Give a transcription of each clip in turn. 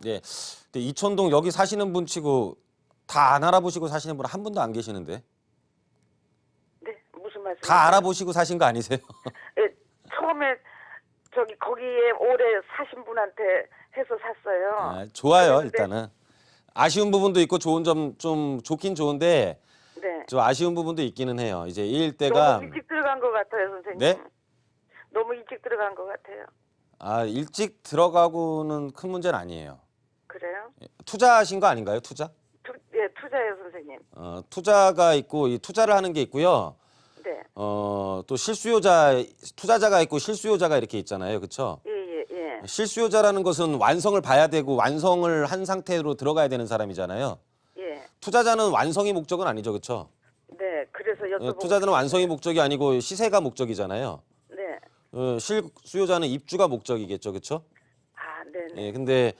네. 근데 이촌동 여기 사시는 분 치고 다 안 알아보시고 사시는 분 한 분도 안 계시는데. 네, 무슨 말씀? 다 알아보시고 사신 거 아니세요? 예, 처음에 저기 거기에 오래 사신 분한테 해서 샀어요. 아, 좋아요, 그런데- 일단은. 아쉬운 부분도 있고 좋은 점 좀 좋긴 좋은데 네. 좀 아쉬운 부분도 있기는 해요. 이제 이 일대가 너무 일찍 들어간 것 같아요, 선생님. 네? 너무 일찍 들어간 것 같아요. 아, 일찍 들어가고는 큰 문제는 아니에요. 그래요? 투자하신 거 아닌가요? 투자? 투, 예, 투자요, 선생님. 어, 투자가 있고 이 투자를 하는 게 있고요. 네. 어, 또 실수요자 투자자가 있고 실수요자가 이렇게 있잖아요. 그렇죠? 예, 예, 예. 실수요자라는 것은 완성을 봐야 되고 완성을 한 상태로 들어가야 되는 사람이잖아요. 예. 투자자는 완성이 목적은 아니죠. 그렇죠? 네. 그래서 여쭤보고 투자자는 완성이 목적이 아니고 시세가 목적이잖아요. 네. 어, 실수요자는 입주가 목적이겠죠. 그렇죠? 아, 네, 네. 예, 근데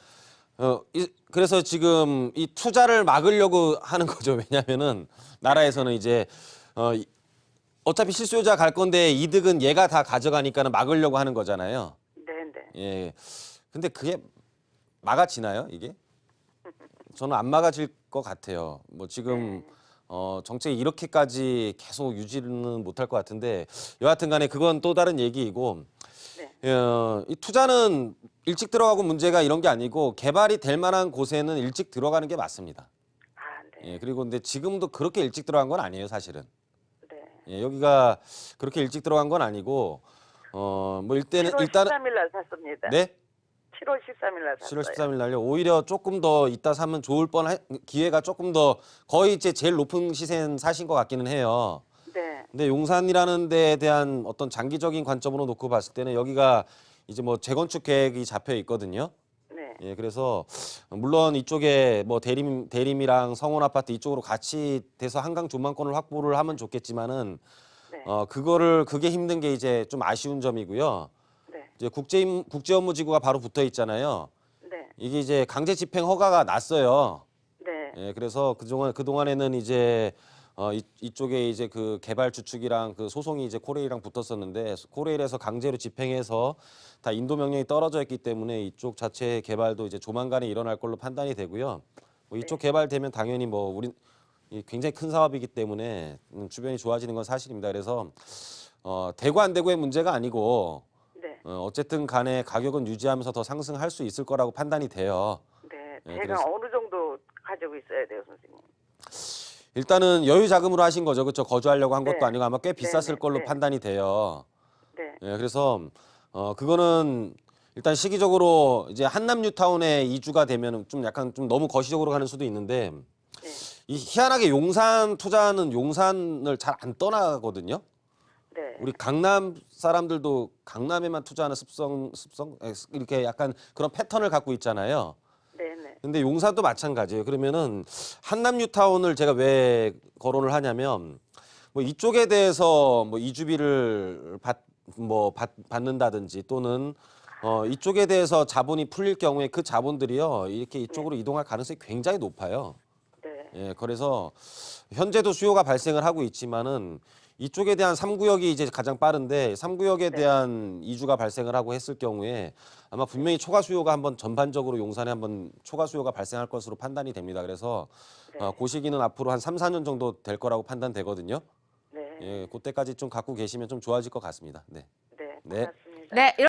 어, 이, 그래서 지금 이 투자를 막으려고 하는 거죠. 왜냐면은 나라에서는 이제 어, 이- 어차피 실수요자 갈 건데 이득은 얘가 다 가져가니까는 막으려고 하는 거잖아요. 네, 네. 예. 근데 그게 막아지나요, 이게? 저는 안 막아질 것 같아요. 뭐 지금 어, 정책이 이렇게까지 계속 유지는 못할 것 같은데 여하튼 간에 그건 또 다른 얘기이고 네. 어, 이 투자는 일찍 들어가고 문제가 이런 게 아니고 개발이 될 만한 곳에는 일찍 들어가는 게 맞습니다. 아, 네. 예, 그리고 근데 지금도 그렇게 일찍 들어간 건 아니에요, 사실은. 네. 예, 여기가 그렇게 일찍 들어간 건 아니고 어, 뭐 일단은 7월 일단은 13일 날 샀습니다. 네? 7월 13일 날 샀어요. 7월 13일 날요. 오히려 조금 더 이따 사면 좋을 뻔 한- 기회가 조금 더 거의 이제 제일 높은 시세는 사신 것 같기는 해요. 네. 근데 용산이라는 데에 대한 어떤 장기적인 관점으로 놓고 봤을 때는 여기가 이제 뭐 재건축 계획이 잡혀 있거든요. 네. 예, 그래서 물론 이쪽에 뭐 대림 대림이랑 성원 아파트 이쪽으로 같이 돼서 한강 조망권을 확보를 하면 좋겠지만은 네. 어 그거를 그게 힘든 게 이제 좀 아쉬운 점이고요. 네. 이제 국제 국제 업무 지구가 바로 붙어 있잖아요. 네. 이게 이제 강제 집행 허가가 났어요. 네. 예, 그래서 그동안 그동안에는 이제 어 이, 이쪽에 이제 그 개발 주축이랑 그 소송이 이제 코레일이랑 붙었었는데 코레일에서 강제로 집행해서 다 인도 명령이 떨어져 있기 때문에 이쪽 자체 개발도 이제 조만간에 일어날 걸로 판단이 되고요. 뭐 이쪽 개발되면 당연히 뭐 우리 이 굉장히 큰 사업이기 때문에 음, 주변이 좋아지는 건 사실입니다. 그래서 어 되고 안 되고의 문제가 아니고 네. 어, 어쨌든 간에 가격은 유지하면서 더 상승할 수 있을 거라고 판단이 돼요. 네. 네, 제가 그래서- 어느 정도 가지고 있어야 돼요, 선생님? 일단은 여유 자금으로 하신 거죠, 그렇죠? 거주하려고 한 것도 네. 아니고 아마 꽤 비쌌을 네, 걸로 네. 판단이 돼요. 네. 예, 그래서 어 그거는 일단 시기적으로 이제 한남 뉴타운에 이주가 되면은 좀 약간 좀 너무 거시적으로 가는 수도 있는데 네. 이 희한하게 용산 투자는 용산을 잘 안 떠나거든요. 네. 우리 강남 사람들도 강남에만 투자하는 습성 습성 에, 이렇게 약간 그런 패턴을 갖고 있잖아요. 네, 네. 근데 용산도 마찬가지예요. 그러면은 한남 뉴타운을 제가 왜 거론을 하냐면 뭐 이쪽에 대해서 뭐 이주비를 받 뭐 받는다든지 또는 어 이쪽에 대해서 자본이 풀릴 경우에 그 자본들이요 이렇게 이쪽으로 이동할 가능성이 굉장히 높아요. 네. 예, 그래서 현재도 수요가 발생을 하고 있지만은 이쪽에 대한 삼구역이 이제 가장 빠른데 삼구역에 네. 대한 이주가 발생을 하고 했을 경우에 아마 분명히 초과 수요가 한번 전반적으로 용산에 한번 초과 수요가 발생할 것으로 판단이 됩니다. 그래서 네. 어, 그 시기는 앞으로 한 3, 4년 정도 될 거라고 판단되거든요. 네. 예, 그때까지 좀 갖고 계시면 좀 좋아질 것 같습니다. 네. 네. 네. 고맙습니다. 네.